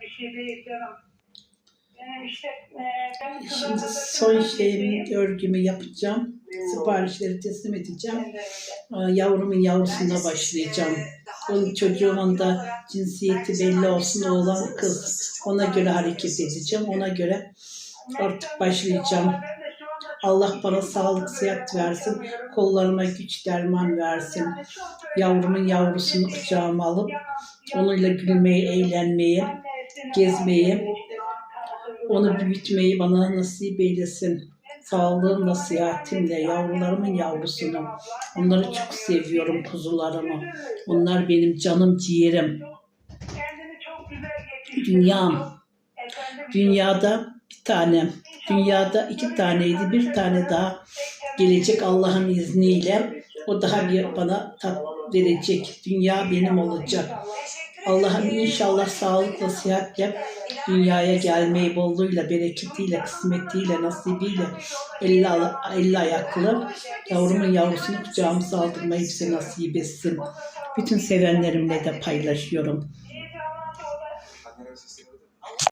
bir şey değil canım. Benim işte e, Şimdi son gideyim. örgümü yapacağım. Siparişleri teslim edeceğim. Aa, Yavrumun yavrusuna başlayacağım. Onun çocuğumun da cinsiyeti belli olsun oğlan kız. Ona göre hareket edeceğim. Ona göre artık başlayacağım. Allah bana sağlık, sıhhat versin. Kollarıma güç, derman versin. Yavrumun yavrusunu kucağıma alıp onunla gülmeyi, eğlenmeyi, gezmeyi, onu büyütmeyi bana nasip eylesin. Sağlığımla, sıhhatimle, yavrularımın yavrusunu. Onları çok seviyorum, kuzularımı. Onlar benim canım, ciğerim, dünyam. Dünyada bir tane, dünyada iki taneydi, bir tane daha gelecek Allah'ın izniyle. O daha bir bana tat verecek. Dünya benim olacak. Allah'ım inşallah sağlıkla, sıhhatle dünyaya gelmeyi bolluğuyla, bereketiyle, kısmetiyle, nasibiyle elli, elli ayaklı yavrumun yavrusunu kucağımıza aldırmayı bize nasip etsin. Bütün sevenlerimle de paylaşıyorum.